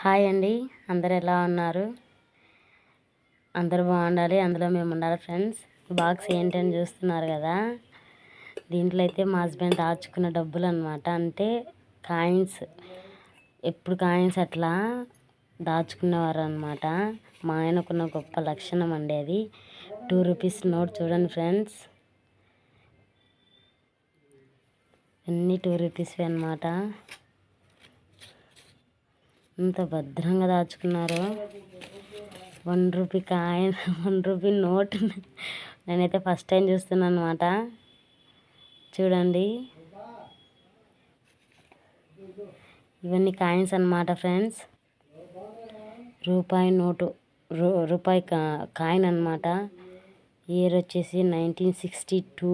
Hi అండి. అందరు ఎలా ఉన్నారు? అందరు బాగుండాలి. అందులో మేము ఉండాలి ఫ్రెండ్స్. బాక్స్ ఏంటని చూస్తున్నారు కదా. దీంట్లో అయితే మా హస్బెండ్ దాచుకున్న డబ్బులు అనమాట అంటే కాయిన్స్. ఎప్పుడు కాయిన్స్ అట్లా దాచుకునేవారు అనమాట మా ఆయనకున్న గొప్ప లక్షణం అండి అది. టూ రూపీస్ నోట్ చూడండి ఫ్రెండ్స్. అన్నీ టూ రూపీస్వి అనమాట ఇంత భద్రంగా దాచుకున్నారు. One rupee coin one rupee note. నేనైతే ఫస్ట్ టైం చూస్తున్నాను అనమాట చూడండి. ఇవన్నీ కాయిన్స్ అనమాట ఫ్రెండ్స్. రూపాయి నోటు రూ రూపాయి కా కాయిన్ అనమాట ఇయర్ వచ్చేసి నైన్టీన్ సిక్స్టీ టూ.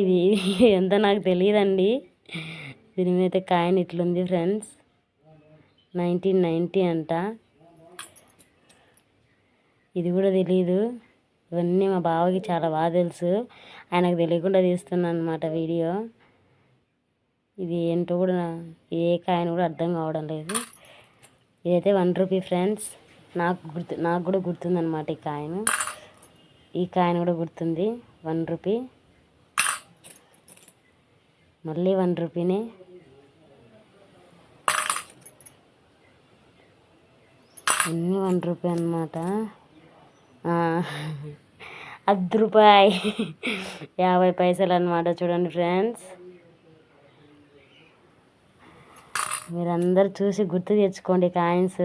ఇది ఎంత నాకు తెలియదండి. దీని మీద కాయిన్ ఇట్లుంది ఫ్రెండ్స్. నైన్టీన్ నైంటీ అంట. ఇది కూడా తెలీదు. ఇవన్నీ మా బావకి చాలా బాగా తెలుసు. ఆయనకు తెలియకుండా తీస్తున్నాను అనమాట వీడియో. ఇది ఏంటో కూడా ఏ కాయిన్ కూడా అర్థం కావడం లేదు. ఇదైతే వన్ రూపీ ఫ్రెండ్స్. నాకు గుర్తు నాకు కూడా గుర్తుందనమాట ఈ కాయిన్. ఈ కాయిన్ కూడా గుర్తుంది. One rupee. మళ్ళీ వన్ రూపీనే. అన్నీ వన్ రూపాయి అనమాట అర్ధ రూపాయి. యాభై పైసలు అనమాట చూడండి ఫ్రెండ్స్. మీరందరూ చూసి గుర్తు తెచ్చుకోండి కాయిన్స్.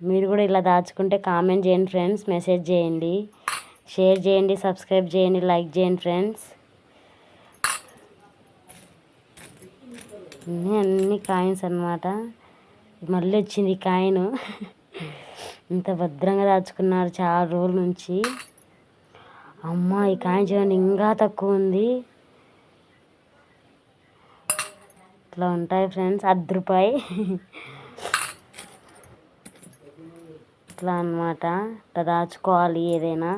మీరు కూడా ఇలా దాచుకుంటే కామెంట్ చేయండి ఫ్రెండ్స్ మెసేజ్ చేయండి. షేర్ చేయండి సబ్స్క్రైబ్ చేయండి లైక్ చేయండి ఫ్రెండ్స్. అన్నీ అన్ని కాయిన్స్ అనమాట మళ్ళీ వచ్చింది కాయను. కాయిన్ ఇంత భద్రంగా దాచుకున్నారు చాలా రోజుల నుంచి. అమ్మ ఈ కాయిన్ చూడండి ఇంకా తక్కువ ఉంది. ఇట్లా ఉంటాయి ఫ్రెండ్స్ అర్ధ రూపాయి ఇట్లా అనమాట ఇట్లా దాచుకోవాలి ఏదైనా.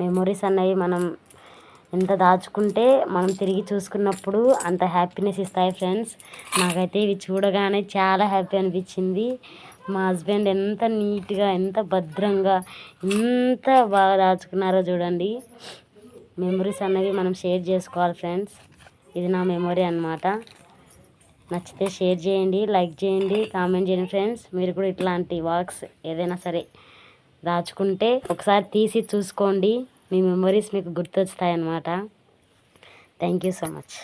మెమొరీస్ అనేవి మనం ఎంత దాచుకుంటే మనం తిరిగి చూసుకున్నప్పుడు అంత హ్యాపీనెస్ ఇస్తాయి ఫ్రెండ్స్ నాకైతే ఇవి చూడగానే చాలా హ్యాపీ అనిపించింది. మా హస్బెండ్ ఎంత నీట్గా ఎంత భద్రంగా ఎంత బాగా దాచుకున్నారో చూడండి. మెమరీస్ అనేవి మనం షేర్ చేసుకోవాలి ఫ్రెండ్స్ ఇది నా మెమొరీ అనమాట నచ్చితే షేర్ చేయండి లైక్ చేయండి కామెంట్ చేయండి ఫ్రెండ్స్ మీరు కూడా ఇట్లాంటి వాక్స్ ఏదైనా సరే దాచుకుంటే ఒకసారి తీసి చూసుకోండి. మీ మెమరీస్ మీకు గుర్తొస్తాయి అన్నమాట థ్యాంక్ యూ సో మచ్